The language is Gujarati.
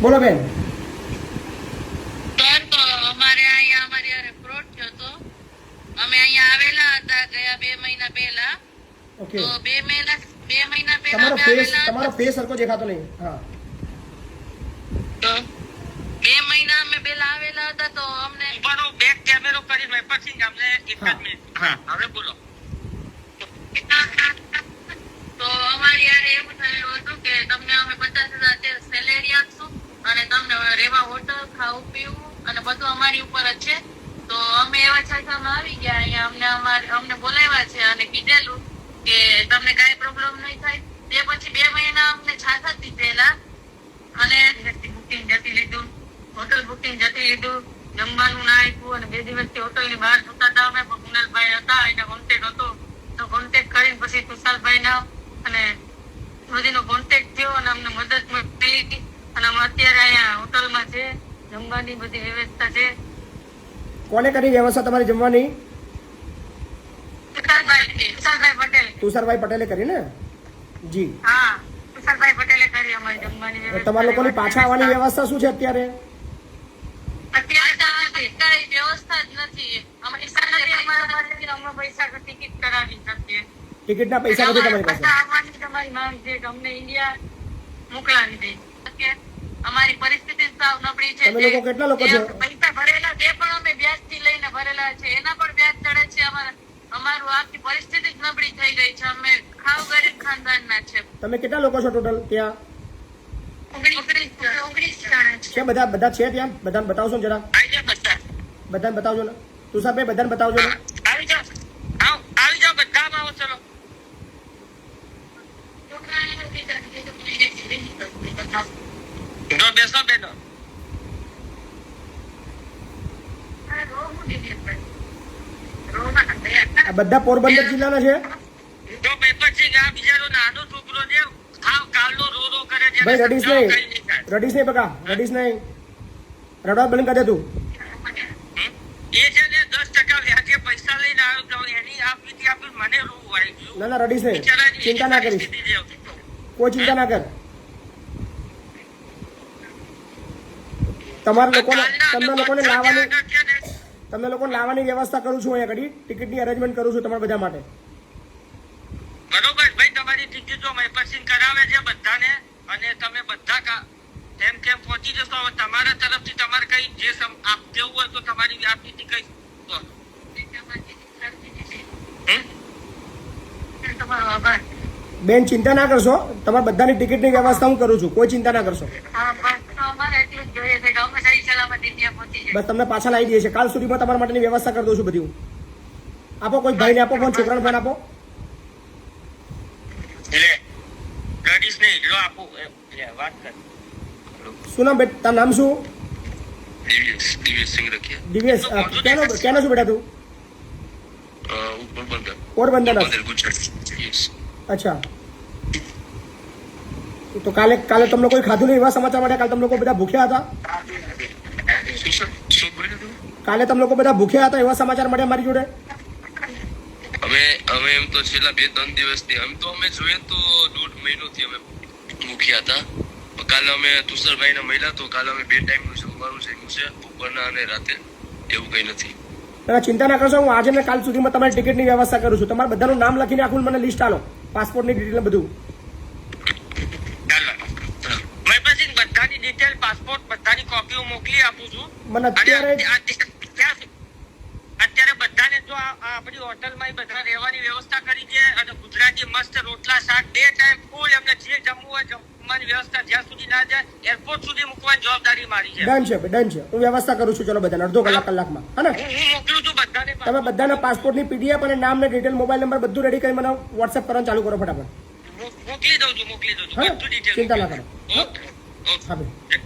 બોલો બેન. અમારે અહીંયા અમારી હારે ફ્રોડ થયો હતો. અમે અહીંયા આવેલા હતા ગયા બે મહિના પહેલા. ઓકે. તો બે મહિના બે મહિના પહેલા તમારો અમે ફેસ આવેલા તમારો ફેસ સરખો દેખાતો નહીં. હા. તો બે મહિના અમે પહેલા આવેલા હતા તો અમને ઉભાનો બેક કેમેરો કરી મેં પછી અમને એક જ મિનિટ હા. હવે બોલો. ખાવું, પીવું અને બધું અમારી ઉપર જ છે. તો અમે એવા છાછામાં આવી ગયા, અહીંયા અમને અમારે, અમને બોલાવ્યા છે અને કીધેલું કે તમને કાંઈ પ્રોબ્લેમ નહીં થાય. તે પછી બે મહિના અમને જ દીધેલા અને બુકિંગ જતી લીધું હોટલ બુકિંગ જતી લીધું, જમવાનું ના આપ્યું અને બે દિવસથી હોટલની બહાર જતા હતા અમે કુનાલભાઈ હતા, એનો કોન્ટેક હતો. તો કોન્ટેક કરીને પછી તુષારભાઈ ના અને બધીનો કોન્ટેક થયો અને અમને મદદ મળી અને અમે અત્યારે અહીંયા હોટલમાં છે જમવાની બધી વ્યવસ્થા છે. કોને કરી વ્યવસ્થા તમારી જમવાની? તુષારભાઈ પટેલ. કરી ને? જી. હા તુષારભાઈ પટેલે કરી અમારી જમવાની વ્યવસ્થા તમારા લોકોની પાછા આવવાની વ્યવસ્થા. શું છે અત્યારે? અત્યારે કઈ વ્યવસ્થા જ નથી. અમે પૈસા ટિકિટ કરાવી શકીએ. ટિકિટના પૈસા નથી તમારી પાસે? આવવાની તમારી માંગ છે કે અમને ઇન્ડિયા મોકલાવી દે. અમારી પરિસ્થિતિ સાવ નબળી છે. તમે લોકો કેટલા લોકો છો? પૈસા ભરેલા જે પણ અમે વ્યાજથી લઈને ભરેલા છે એના પણ વ્યાજ ચડે છે. અમારા અમારું આખી પરિસ્થિતિ જ નબળી થઈ ગઈ છે. અમે ખાવ ગરીબ ખાનદાન ના છે. તમે કેટલા લોકો છો ટોટલ ત્યાં? છે. બધા બધા છે ત્યાં? બધાને બતાવશો ને જરા. બધા. બધાને બતાવજો ને. તુષારભાઈ બધાને બતાવજો ને. આવી જાઓ. આવ આવી જાઓ બધા. આવો ચલો. બેસો આ બધા પોરબંદર જિલ્લાના છે? જો મેં પછી આ બિચારો નાનો છોકરો છે ખાવ કાલનો રો રો કરે છે ભાઈ રડીશ નહીં. રડીશ નહીં બકા રડીશ નહીં. રડવા બંધ કરી દે તું. એ છે ને દસ ટકા વ્યાજે પૈસા લઈને આવ્યો તો એની આ પીટી આપી મને રોવું આવી ગયું. ના ના રડીશ નહીં. ચિંતા ના કરીશ. કોઈ ચિંતા ના કર. તમારા લોકોને તમને લોકોને લાવવાની તમને લોકોને લાવવાની વ્યવસ્થા કરું છું અહીંયા ઘડી ટિકિટની અરેન્જમેન્ટ કરું છું તમારા બધા માટે. બરોબર ભાઈ તમારી ટિકિટો મેં કરાવે છે બધાને અને તમે બધા તેમ કેમ પહોંચી જશો હવે તમારા તરફથી તમારે કઈ જે સમ આપ દેવું હોય તો તમારી આપની કઈ બેન ચિંતા ના કરશો. તમારા બધાની ટિકિટની વ્યવસ્થા હું કરું છું. કોઈ ચિંતા ના કરશો હા બસ અમારે એટલું જ જોઈએ છે કે અમે સહી સલામત ઇન્ડિયા પહોંચી જાય બસ તમને પાછા લાવી દઈએ છે કાલ સુધીમાં તમારા માટેની વ્યવસ્થા કરી દઉં છું બધી. હું આપો કોઈ ભાઈને આપો ફોન છોકરાને ફોન આપો. શું નામ બેટ તારું નામ શું? દિવ્યેશ છું બેટા તું? પોરબંદર. અચ્છા. તો કાલે કાલે તમને કોઈ ખાધું નહીં એવા સમાચાર માટે? કાલે તમને લોકો બધા ભૂખ્યા હતા? કાલે તમે લોકો બધા ભૂખ્યા હતા એવા સમાચાર મળ્યા મારી જોડે? અમે અમે એમ તો છેલ્લા બે ત્રણ દિવસથી એમ તો અમે જોઈએ તો દોઢ મહિનોથી અમે ભૂખ્યા હતા. કાલે અમે તુષારભાઈને મળ્યા તો કાલે અમે બે ટાઈમનું જમવાનું જમ્યું છે બપોરના અને રાતે. એવું કંઈ નથી. તમે ચિંતા ના કરશો હું આજે ને કાલ સુધીમાં તમારી ટિકિટની વ્યવસ્થા કરું છું. તમારા બધાનું નામ લખીને આખું મને લિસ્ટ આલો. પાસપોર્ટની ડિટેલ બધું ચાલો મેં પછી બધાની ડિટેલ પાસપોર્ટ બધાની કોપીઓ મોકલી આપું છું. મને અત્યારે અત્યારે બધાને જો આપણી હોટલમાં બધા રહેવાની વ્યવસ્થા કરી છે અને ગુજરાતી મસ્ત રોટલા શાક બે ટાઈમ ફૂલ એમને જે જમવું હોય જમવાની વ્યવસ્થા જ્યાં સુધી ના જાય એરપોર્ટ સુધી મૂકવાની જવાબદારી મારી છે. ડન છે ડન છે. હું વ્યવસ્થા કરું છું ચલો બધાને અડધો કલાક કલાકમાં. હા હું મોકલું છું બધાને તમે બધાના પાસપોર્ટની પીડીએફ અને નામ ને ડિટેલ મોબાઈલ નંબર બધું રેડી કરી મને વોટ્સએપ કરવાનું ચાલુ કરો ફટાફટ. મોકલી દઉં છું મોકલી દઉં છું. બધું ડિટેલ ચિંતા ના કરો. ઓકે. ઓકે હા ભાઈ